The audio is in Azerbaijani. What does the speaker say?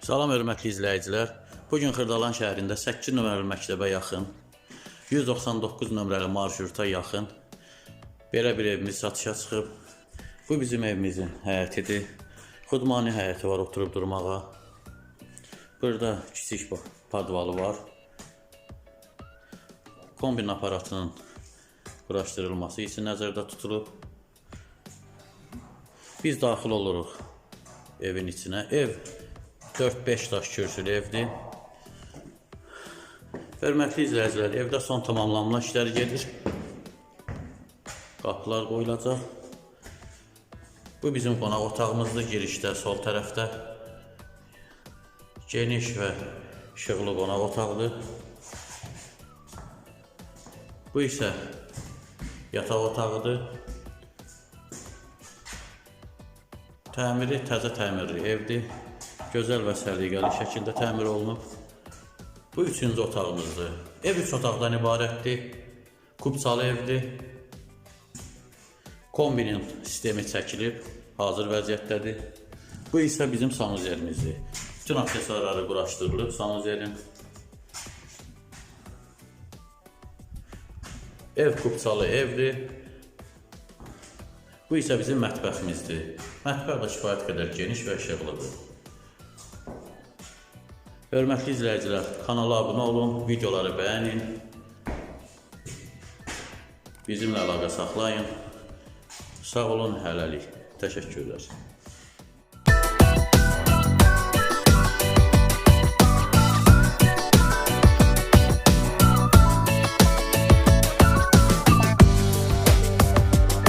Salam hörmətli izləyicilər. Bu gün Xırdalan şəhərində 8 nömrəli məktəbə yaxın 199 nömrəli marşruta yaxın belə bir evimiz satışa çıxıb. Bu bizim evimizin həyətidir. Xudmani həyəti var oturub durmağa. Burada kiçik padvalı var. Kombin aparatının quraşdırılması üçün nəzərdə tutulub. Biz daxil oluruq evin içinə. Ev 4-5 daş kürsülü evdir. Hörmətli izləyicilər, evdə son tamamlanma işləri gedir. Qapılar qoyulacaq. Bu bizim qonaq otağımızdır girişdə, sol tərəfdə. Geniş və işıqlı qonaq otağıdır. Bu isə yataq otağıdır. Təmiri təzə təmirli evdir. Gözəl və səliqəli şəkildə təmir olunub. Bu üçüncü otağımızdır. Ev üç otaqdan ibarətdir. Kubsalı evdir. Kombinin sistemi çəkilib, hazır vəziyyətdədir. Bu isə bizim sanuzerimizdir. Bütün aksesuarları quraşdırılıb sanuzerin. Ev kubsalı evdir. Bu isə bizim mətbəximizdir. Mətbəx də kifayət qədər geniş və işıqlıdır. Hörmətli izləyicilər, kanala abunə olun, videoları bəyənin. Bizimlə əlaqə saxlayın. Sağ olun, hələlik. Təşəkkürlər.